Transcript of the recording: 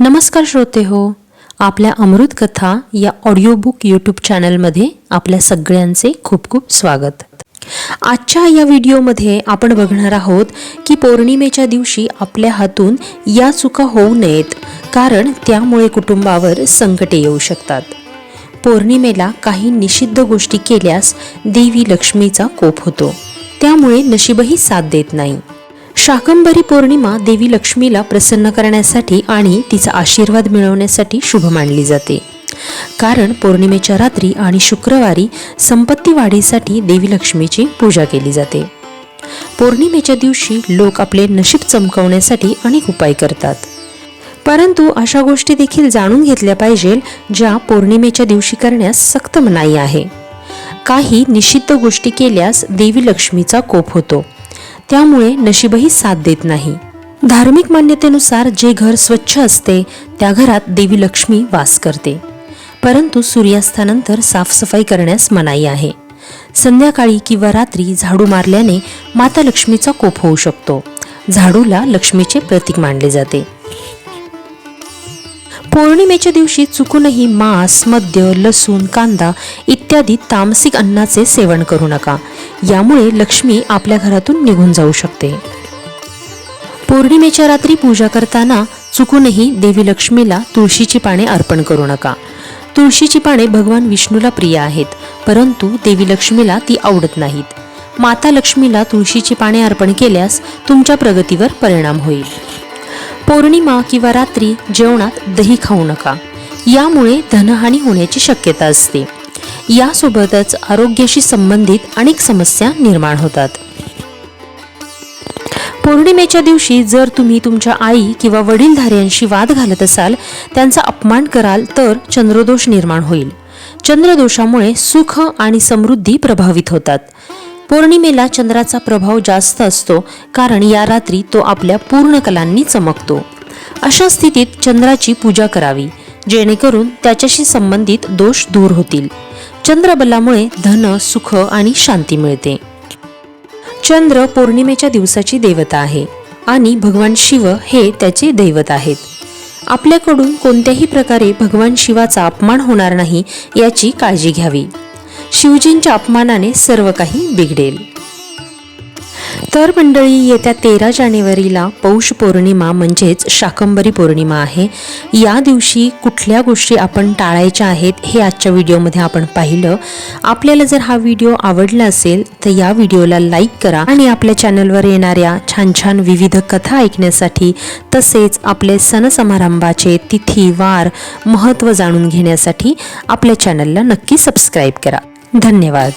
नमस्कार श्रोते हो आपल्या अमृत कथा या ऑडिओबुक यूट्यूब चॅनलमध्ये आपल्या सगळ्यांचे खूप खूप स्वागत. आजच्या या व्हिडिओमध्ये आपण बघणार आहोत की पौर्णिमेच्या दिवशी आपल्या हातून या चुका होऊ नयेत कारण त्यामुळे कुटुंबावर संकटे येऊ शकतात. पौर्णिमेला काही निषिद्ध गोष्टी केल्यास देवी लक्ष्मीचा कोप होतो. त्यामुळे नशीबही साथ देत नाही. शाकंभरी पौर्णिमा देवी लक्ष्मीला प्रसन्न करण्यासाठी आणि तिचा आशीर्वाद मिळवण्यासाठी शुभ मानली जाते. कारण पौर्णिमेच्या रात्री आणि शुक्रवारी संपत्ती वाढीसाठी देवी लक्ष्मीची पूजा केली जाते. पौर्णिमेच्या दिवशी लोक आपले नशीब चमकवण्यासाठी अनेक उपाय करतात. परंतु अशा गोष्टी देखील जाणून घेतल्या पाहिजे ज्या पौर्णिमेच्या दिवशी करण्यास सक्त मनाई आहे. काही निषिद्ध गोष्टी केल्यास देवी लक्ष्मीचा कोप होतो. त्यामुळे नशीबही साथ देत नाही. धार्मिक मान्यतेनुसार जे घर स्वच्छ असते त्या घरात देवी लक्ष्मी वास करते. परंतु सूर्यास्तानंतर साफसफाई करण्यास मनाई आहे. संध्याकाळी किंवा रात्री झाडू मारल्याने माता लक्ष्मीचा कोप होऊ शकतो. झाडूला लक्ष्मीचे प्रतीक मानले जाते. पौर्णिमेच्या दिवशी चुकूनही मांस मद्य लसूण कांदा इत्यादी तामसिक अन्नाचे सेवन करू नका. यामुळे लक्ष्मी आपल्या घरातून निघून जाऊ शकते. पौर्णिमेच्या रात्री पूजा करताना चुकूनही देवी लक्ष्मीला तुळशीची पाने अर्पण करू नका. तुळशीची पाने भगवान विष्णूला प्रिय आहेत परंतु देवी लक्ष्मीला ती आवडत नाहीत. माता लक्ष्मीला तुळशीची पाने अर्पण केल्यास तुमच्या प्रगतीवर परिणाम होईल. पौर्णिमा किंवा रात्री जेवणात दही खाऊ नका. यामुळे धनहानी होण्याची शक्यता असते. यासोबतच आरोग्याशी संबंधित अनेक समस्या निर्माण होतात. पौर्णिमेच्या दिवशी जर तुम्ही तुमच्या आई किंवा वडीलधाऱ्यांशी वाद घालत असाल त्यांचा अपमान कराल तर चंद्रदोष निर्माण होईल. चंद्रदोषामुळे सुख आणि समृद्धी प्रभावित होतात. पौर्णिमेला चंद्राचा प्रभाव जास्त असतो कारण या रात्री तो आपल्या पूर्ण कलांनी चमकतो. अशा स्थितीत चंद्राची पूजा करावी जेणेकरून त्याच्याशी संबंधित दोष दूर होतील. चंद्रबलामुळे धन सुख आणि शांती मिळते. चंद्र पौर्णिमेच्या दिवसाची देवता आहे आणि भगवान शिव हे त्याचे दैवत आहेत. आपल्याकडून कोणत्याही प्रकारे भगवान शिवाचा अपमान होणार नाही याची काळजी घ्यावी. शिवजींच्या अपमानाने सर्व काही बिघडेल. तर मंडळी येत्या तेरा जानेवारीला पौष पौर्णिमा म्हणजेच शाकंभरी पौर्णिमा आहे. या दिवशी कुठल्या गोष्टी आपण टाळायच्या आहेत हे आजच्या व्हिडिओमध्ये आपण पाहिलं. आपल्याला जर हा व्हिडिओ आवडला असेल तर या व्हिडिओला लाईक करा आणि आपल्या चॅनलवर येणाऱ्या छान छान विविध कथा ऐकण्यासाठी तसेच आपले सण समारंभाचे तिथी वार महत्त्व जाणून घेण्यासाठी आपल्या चॅनलला नक्की सबस्क्राईब करा. धन्यवाद.